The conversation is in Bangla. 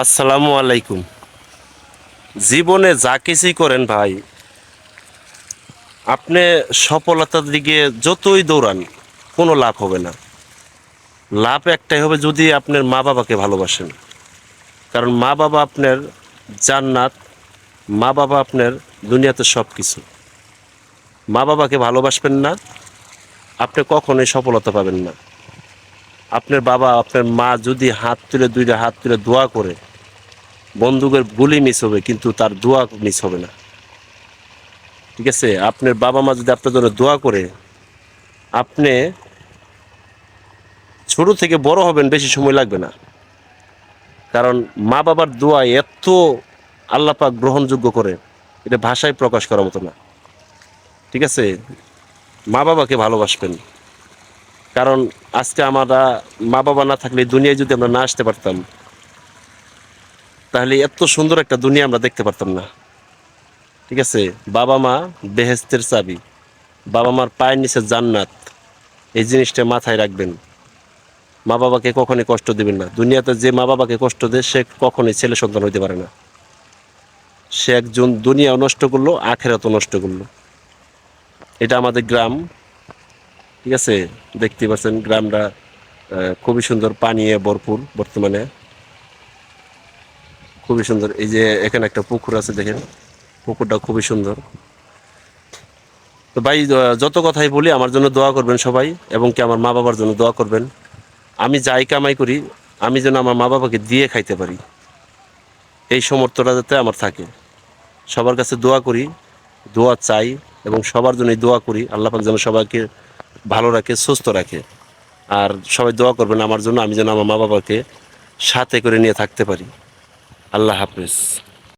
আসসালামু আলাইকুম। জীবনে যা কিছুই করেন ভাই, আপনি সফলতার দিকে যতই দৌড়ান, কোনো লাভ হবে না। লাভ একটাই হবে যদি আপনার মা বাবাকে ভালোবাসেন। কারণ মা বাবা আপনার জান্নাত মা বাবা আপনার দুনিয়াতে সব কিছু মা বাবাকে ভালোবাসবেন না, আপনি কখনোই সফলতা পাবেন না। আপনার বাবা, আপনার মা যদি হাত তুলে, দুইটা হাত তুলে দোয়া করে, বন্দুকের গুলি মিস হবে, কিন্তু তার দোয়া মিস হবে না। ঠিক আছে? আপনার বাবা মা যদি আপনার জন্য দোয়া করে, আপনি ছোট থেকে বড় হবেন, বেশি সময় লাগবে না। কারণ মা বাবার দোয়া এত আল্লাপাক গ্রহণযোগ্য করে, এটা ভাষায় প্রকাশ করার মতো না। ঠিক আছে? মা বাবাকে ভালোবাসবেন। কারণ আজকে আমরা মা বাবা না থাকলে দুনিয়ায় যদি আমরা না আসতে পারতাম, তাহলে এত সুন্দর একটা দুনিয়া আমরা দেখতে পারতাম না। ঠিক আছে? বাবা মা বেহেস্তের চাবি বাবা মার পায়ের নিচে জান্নাত, এই জিনিসটা মাথায় রাখবেন। মা বাবাকে কখনোই কষ্ট দিবেন না। দুনিয়াতে যে মা বাবাকে কষ্ট দেয়, সে কখনোই ছেলে সন্তান হইতে পারে না। সে একজন দুনিয়াও নষ্ট করল, আখেরাতও নষ্ট করল। এটা আমাদের গ্রাম ঠিক আছে? দেখতে পাচ্ছেন গ্রামটা খুবই সুন্দর পানিয়ে ভরপুর বর্তমানে। খুবই সুন্দর। এই যে এখানে একটা পুকুর আছে দেখেন, পুকুরটা খুবই সুন্দর। তো ভাই যত কথাই বলি, আমার জন্য দোয়া করবেন সবাই, এবং কি আমার মা বাবার জন্য দোয়া করবেন। আমি যাই কামাই করি, আমি যেন আমার মা বাবাকে দিয়ে খাইতে পারি। এই সমর্থটা যাতে আমার থাকে। সবার কাছে দোয়া করি, দোয়া চাই। এবং সবার জন্যই দোয়া করি, আল্লাহ পাক যেন সবাইকে ভালো রাখে, সুস্থ রাখে। আর সবাই দোয়া করবেন আমার জন্য, আমি যেন আমার মা বাবাকে সাথে করে নিয়ে থাকতে পারি। আল্লাহ হাফেজ।